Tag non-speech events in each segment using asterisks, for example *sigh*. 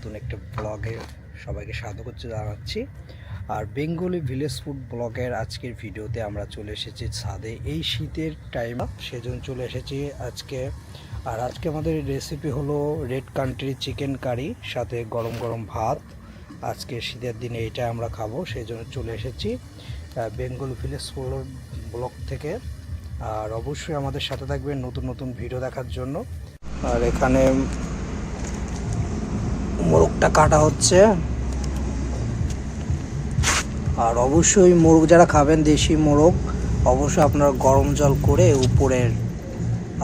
নতুন একটা ব্লগে সবাইকে স্বাগত জানাচ্ছি। আর বেঙ্গলি ভিলেজ ফুড ব্লগের আজকের ভিডিওতে আমরা চলে এসেছি ছাদে। এই শীতের টাইম সেজন্য চলে এসেছি আজকে। আর আজকে আমাদের রেসিপি হলো রেড কান্ট্রি চিকেন কারি সাথে গরম গরম ভাত। আজকে শীতের দিনে এটা আমরা খাব সেই জন্য চলে এসেছি বেঙ্গল ভিলেজ ফুড ব্লগ থেকে। আর অবশ্যই আমাদের সাথে থাকবেন নতুন নতুন ভিডিও দেখার জন্য। আর এখানে মোরগটা কাটা হচ্ছে। আর অবশ্যই মোরগ যারা খাবেন, দেশি মোরগ, অবশ্যই আপনারা গরম জল করে উপরের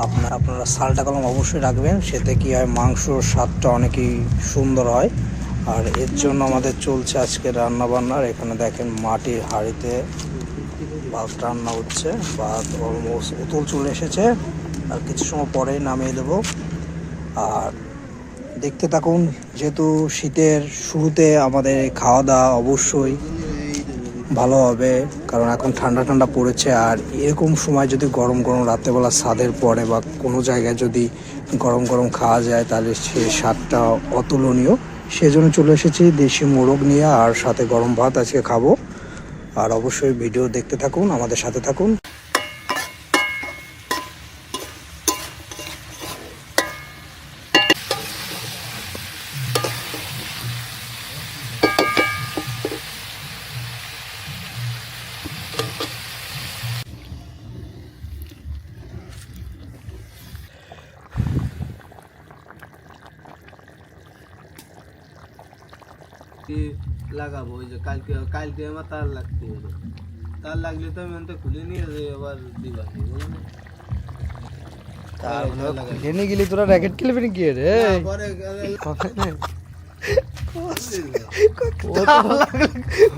আপনার, আপনারা সালটা কলম অবশ্যই রাখবেন। সেতে কি হয়, মাংসর স্বাদটা অনেকই সুন্দর হয়। আর এর জন্য আমাদের চলছে আজকে রান্না বান্নার এখানে দেখেন মাটির হাঁড়িতে ভাত রান্না হচ্ছে। ভাত অলমোস্ট উতল চলে এসেছে। আর কিছু সময় পরেই নামিয়ে দেব। আর দেখতে থাকুন, যেহেতু শীতের শুরুতে আমাদের খাওয়া দাওয়া অবশ্যই ভালো হবে, কারণ এখন ঠান্ডা ঠান্ডা পড়েছে। আর এরকম সময় যদি গরম গরম রাত্রেবেলা স্বাদের পরে বা কোনো জায়গায় যদি গরম গরম খাওয়া যায়, তাহলে সে স্বাদটা অতুলনীয়। সেজন্য চলে এসেছি দেশি মোরগ নিয়ে, আর সাথে গরম ভাত আজকে খাব। আর অবশ্যই ভিডিও দেখতে থাকুন, আমাদের সাথে থাকুন। কি লাগাবো ওই যে কালকে কালকে আমার তার লাগতে হবে। তার লাগলে তো আমি খুলে নিয়ে যে আবার দিবা জেনে গেলি তোরা র্যাকেট খেলবি নাকি? রে *laughs*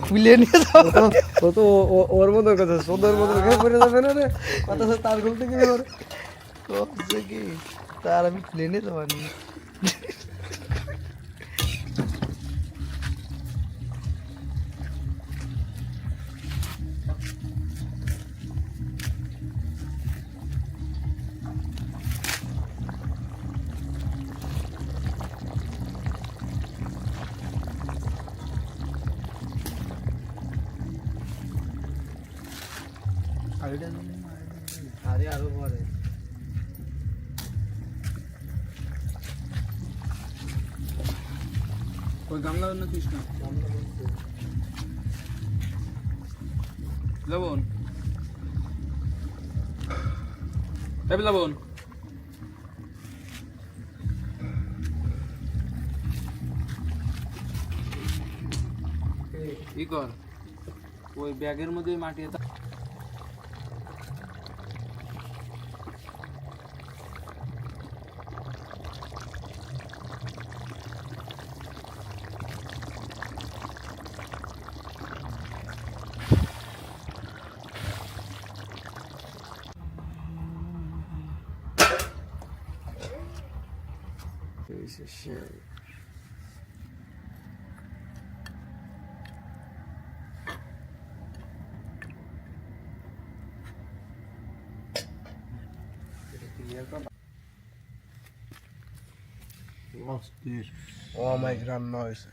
খুলে নিয়ে যাব। ও তো ওর মতো কথা সোদের মতো যাবে না রে। কথা তার খুলতে গেলে তার আমি খুলে নিয়ে যাব আরে আরও পরে ওই গামলা না কৃষ্ণ লবণ এবি লবণ। ই কর। ওই ব্যাগের মধ্যে মাটি piece of shit. What's this? Oh, making noise.